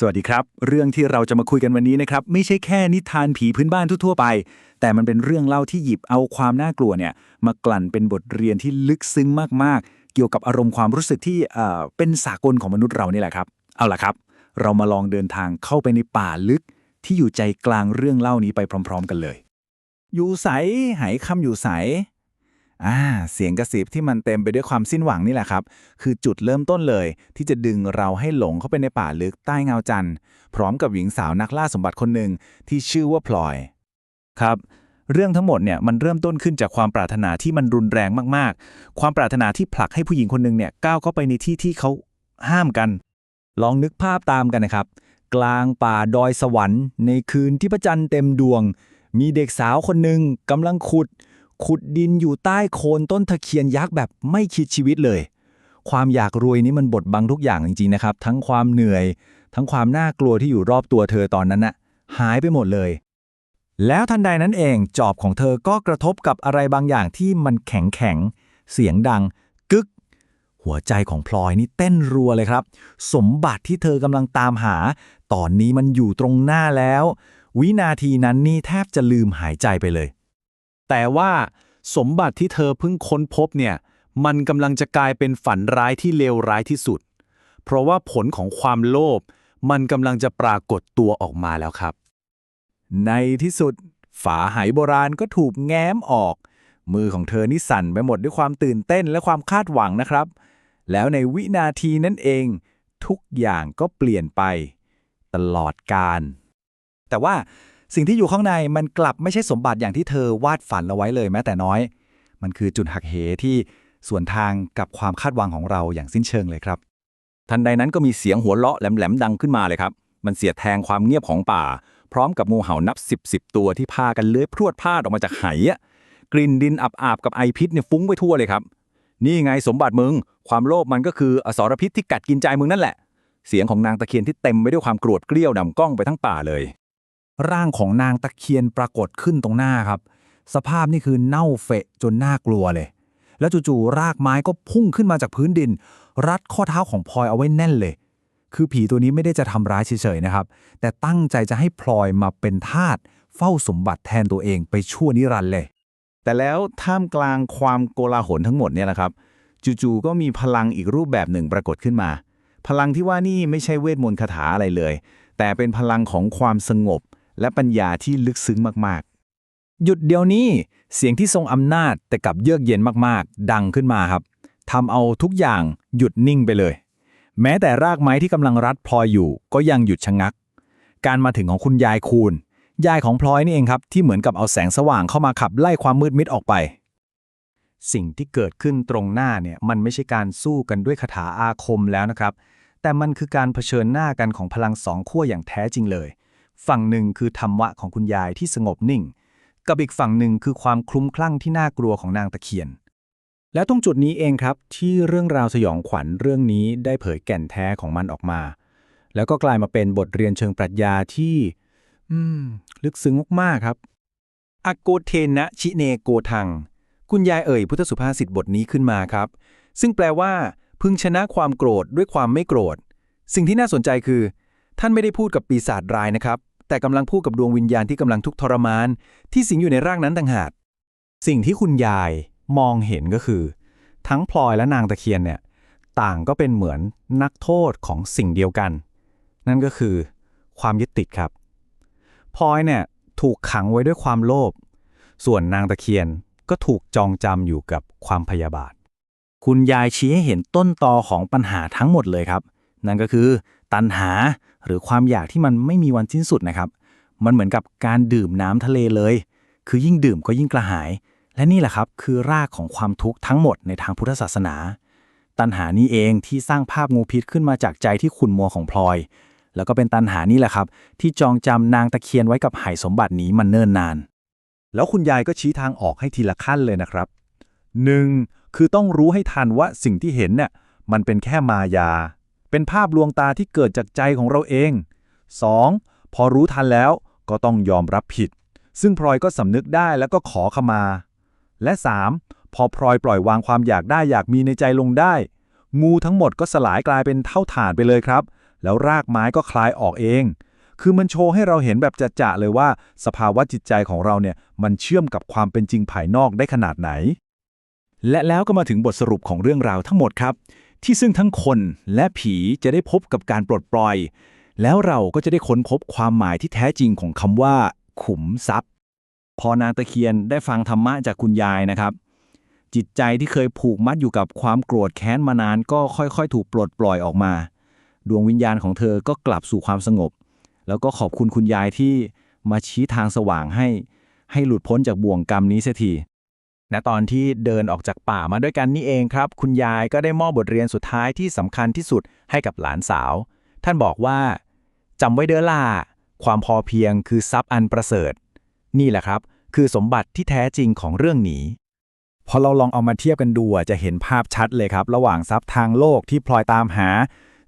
สวัสดีครับ เรื่องที่เราจะมาคุยกันวันนี้นะครับ ไม่ใช่แค่นิทานผีพื้นบ้านทั่วๆไป แต่มันเป็นเรื่องเล่าที่หยิบเอาความน่ากลัวเนี่ย มากลั่นเป็นบทเรียนที่ลึกซึ้งมากๆ เกี่ยวกับอารมณ์ความรู้สึกที่เอ่อเป็นสากลของมนุษย์เรานี่แหละครับ เอาล่ะครับ เรามาลองเดินทางเข้าไปในป่าลึก ที่อยู่ใจกลางเรื่องเล่านี้ไปพร้อม ๆ กันเลย อยู่ใสหายคำอยู่ใส อ่าเสียงกระซิบที่มันเต็มไปด้วยความสิ้นหวังนี่แหละครับ คือจุดเริ่มต้นเลย ที่จะดึงเราให้หลงเข้าไปในป่าลึกใต้เงาจันทร์พร้อมกับหญิงสาวนักล่าสมบัติคนหนึ่งที่ชื่อว่าพลอย ครับเรื่องทั้งหมดเนี่ยมันเริ่มต้นขึ้นจากความปรารถนาที่มันรุนแรงมากๆ ความปรารถนาที่ผลักให้ผู้หญิงคนหนึ่งเนี่ยก้าวเข้าไปในที่ที่เขาห้ามกัน ลองนึกภาพตามกันนะครับ กลางป่าดอยสวรรค์ ในคืนที่พระจันทร์เต็มดวง มีเด็กสาวคนหนึ่งกำลังขุด ขุดดินอยู่ใต้โคนต้นตะเคียนยักษ์แบบไม่คิดชีวิตเลย ความอยากรวยนี่มันบดบังทุกอย่างจริงๆนะครับ ทั้งความเหนื่อย ทั้งความน่ากลัวที่อยู่รอบตัวเธอตอนนั้นน่ะหายไปหมดเลย แล้วทันใดนั้นเองจอบของเธอก็กระทบกับอะไรบางอย่างที่มันแข็งแข็งๆเสียงดัง กึก หัวใจของพลอยนี่เต้นรัวเลยครับ สมบัติที่เธอกำลังตามหา ตอนนี้มันอยู่ตรงหน้าแล้ว วินาทีนั้นนี่แทบจะลืมหายใจไปเลย แต่ว่าสมบัติที่เธอเพิ่งค้นพบเนี่ย มันกำลังจะกลายเป็นฝันร้ายที่เลวร้ายที่สุด เพราะว่าผลของความโลภมันกำลังจะปรากฏตัวออกมาแล้วครับ ในที่สุด ฝาไหโบราณก็ถูกแง้มออก มือของเธอนี่สั่นไปหมดด้วยความตื่นเต้นและความคาดหวังนะครับ แล้วในวินาทีนั้นเอง ทุกอย่างก็เปลี่ยนไป ตลอดกาลแต่ว่า สิ่งที่อยู่ข้างในมันกลับไม่ใช่สมบัติอย่างที่เธอวาดฝันเอาไว้เลยแม้แต่น้อย มันคือจุดหักเหที่ส่วนทางกับความคาดหวังของเราอย่างสิ้นเชิงเลยครับ ทันใดนั้นก็มีเสียงหัวเราะแหลมๆดังขึ้นมาเลยครับ มันเสียดแทงความเงียบของป่า พร้อมกับงูเห่านับสิบสิบตัวที่พากันเลื้อยพรวดพลาดออกมาจากไหอะกลิ่นดินอับๆกับไอพิษเนี่ยฟุ้งไปทั่วเลยครับ นี่ไงสมบัติมึง ความโลภมันก็คืออสรพิษที่กัดกินใจมึงนั่นแหละ เสียงของนางตะเคียนที่เต็มไปด้วยความโกรธเกรี้ยวนำกล้องไปทั้งป่าเลย ร่างของนางตะเคียนปรากฏขึ้นตรงหน้าครับ สภาพนี่คือเน่าเฟะจนน่ากลัวเลย แล้วจู่ๆรากไม้ก็พุ่งขึ้นมาจากพื้นดิน รัดข้อเท้าของพลอยเอาไว้แน่นเลย คือผีตัวนี้ไม่ได้จะทำร้ายเฉยๆนะครับ แต่ตั้งใจจะให้พลอยมาเป็นทาสเฝ้าสมบัติแทนตัวเองไปชั่วนิรันดร์เลย แต่แล้วท่ามกลางความโกลาหลทั้งหมดเนี่ยแหละครับ จู่ๆก็มีพลังอีกรูปแบบหนึ่งปรากฏขึ้นมา พลังที่ว่านี่ไม่ใช่เวทมนต์คาถาอะไรเลย แต่เป็นพลังของความสงบ และปัญญาที่ลึกซึ้งมากๆ หยุดเดี๋ยวนี้เสียงที่ทรงอำนาจแต่กลับเยือกเย็นมากๆ ดังขึ้นมาครับทำเอาทุกอย่างหยุดนิ่งไปเลย แม้แต่รากไม้ที่กำลังรัดพลอยอยู่ก็ยังหยุดชะงัก การมาถึงของคุณยายคูณ ยายของพลอยนี่เองครับ ที่เหมือนกับเอาแสงสว่างเข้ามาขับไล่ความมืดมิดออกไป สิ่งที่เกิดขึ้นตรงหน้าเนี่ยมันไม่ใช่การสู้กันด้วยคาถาอาคมแล้วนะครับ แต่มันคือการเผชิญหน้ากันของพลังสองขั้วอย่างแท้จริงเลย ฝั่งหนึ่งคือธรรมะของคุณยายที่สงบนิ่ง กับอีกฝั่งหนึ่งคือความคลุ้มคลั่งที่น่ากลัวของนางตะเคียน และตรงจุดนี้เองครับ ที่เรื่องราวสยองขวัญเรื่องนี้ได้เผยแก่นแท้ของมันออกมา แล้วก็กลายมาเป็นบทเรียนเชิงปรัชญาที่ อืม ลึกซึ้งมากๆครับอโกเทนะชิเนโกทัง คุณยายเอ่ยพุทธสุภาษิตบทนี้ขึ้นมาครับ ซึ่งแปลว่า พึงชนะความโกรธด้วยความไม่โกรธ สิ่งที่น่าสนใจคือ ท่านไม่ได้พูดกับปีศาจร้ายนะครับ แต่กำลังพูดกับดวงวิญญาณที่กำลังทุกข์ทรมาน ที่สิงอยู่ในร่างนั้นต่างหาก สิ่งที่คุณยายมองเห็นก็คือ ทั้งพลอยและนางตะเคียนเนี่ยต่างก็เป็นเหมือนนักโทษของสิ่งเดียวกัน นั่นก็คือ ความยึดติดครับพลอยเนี่ยถูกขังไว้ด้วยความโลภส่วนนางตะเคียนก็ถูกจองจำอยู่กับความพยาบาท คุณยายชี้ให้เห็นต้นตอของปัญหาทั้งหมดเลยครับ นั่นก็คือ ตัณหา หรือความอยากที่มันไม่มีวันสิ้นสุดนะครับ มันเหมือนกับการดื่มน้ำทะเลเลย คือยิ่งดื่มก็ยิ่งกระหาย และนี่แหละครับคือรากของความทุกข์ทั้งหมดในทางพุทธศาสนา ตัณหานี้เองที่สร้างภาพงูพิษขึ้นมาจากใจที่ขุ่นมัวของพลอย แล้วก็เป็นตัณหานี่แหละครับ ที่จองจำนางตะเคียนไว้กับไหสมบัตินี้มันเนิ่นนาน แล้วคุณยายก็ชี้ทางออกให้ทีละขั้นเลยนะครับ 1. คือต้องรู้ให้ทันว่าสิ่งที่เห็นเนี่ยมันเป็นแค่มายา เป็นภาพลวงตาที่เกิดจากใจของเราเอง 2. พอรู้ทันแล้วก็ต้องยอมรับผิด ซึ่งพลอยก็สำนึกได้แล้วก็ขอขมา และ 3. พอพลอยปล่อยวางความอยากได้อยากมีในใจลงได้ งูทั้งหมดก็สลายกลายเป็นเท่าฐานไปเลยครับ แล้วรากไม้ก็คลายออกเอง คือมันโชว์ให้เราเห็นแบบจะๆเลยว่า สภาวะจิตใจของเราเนี่ยมันเชื่อมกับความเป็นจริงภายนอกได้ขนาดไหนและแล้วก็มาถึงบทสรุปของเรื่องราวทั้งหมดครับ ที่ซึ่งทั้งคนและผีจะได้พบกับการปลดปล่อย แล้วเราก็จะได้ค้นพบความหมายที่แท้จริงของคำว่า ขุมทรัพย์ พอนางตะเคียนได้ฟังธรรมะจากคุณยายนะครับ จิตใจที่เคยผูกมัดอยู่กับความโกรธแค้นมานานก็ค่อยๆ ถูกปลดปล่อยออกมา ดวงวิญญาณของเธอก็กลับสู่ความสงบ แล้วก็ขอบคุณคุณยายที่มาชี้ทางสว่างให้ ให้หลุดพ้นจากบ่วงกรรมนี้เสียที ณตอนที่เดินออกจากป่ามาด้วยกันนี่เองครับ คุณยายก็ได้มอบบทเรียนสุดท้ายที่สำคัญที่สุดให้กับหลานสาว ท่านบอกว่าจำไว้เด้อล่า ความพอเพียงคือทรัพย์อันประเสริฐ นี่แหละครับ คือสมบัติที่แท้จริงของเรื่องนี้ พอเราลองเอามาเทียบกันดูจะเห็นภาพชัดเลยครับ ระหว่างทรัพย์ทางโลกที่พลอยตามหา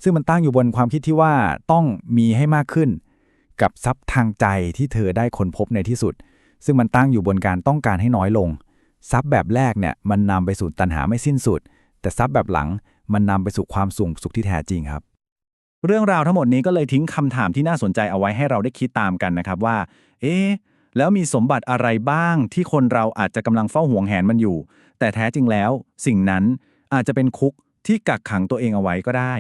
ซึ่งมันตั้งอยู่บนความคิดที่ว่าต้องมีให้มากขึ้น กับทรัพย์ทางใจที่เธอได้ค้นพบในที่สุด ซึ่งมันตั้งอยู่บนการต้องการให้น้อยลง ทรัพย์แบบแรกเนี่ยมันนำไปสู่ตัณหาไม่สิ้นสุด แต่ทรัพย์แบบหลังมันนำไปสู่ความสุขสุขที่แท้จริงครับ เรื่องราวทั้งหมดนี้ก็เลยทิ้งคำถามที่น่าสนใจเอาไว้ให้เราได้คิดตามกันนะครับว่า เอ๊ะแล้วมีสมบัติอะไรบ้างที่คนเราอาจจะกำลังเฝ้าห่วงแหนมันอยู่ แต่แท้จริงแล้ว สิ่งนั้นอาจจะเป็นคุกที่กักขังตัวเองเอาไว้ก็ได้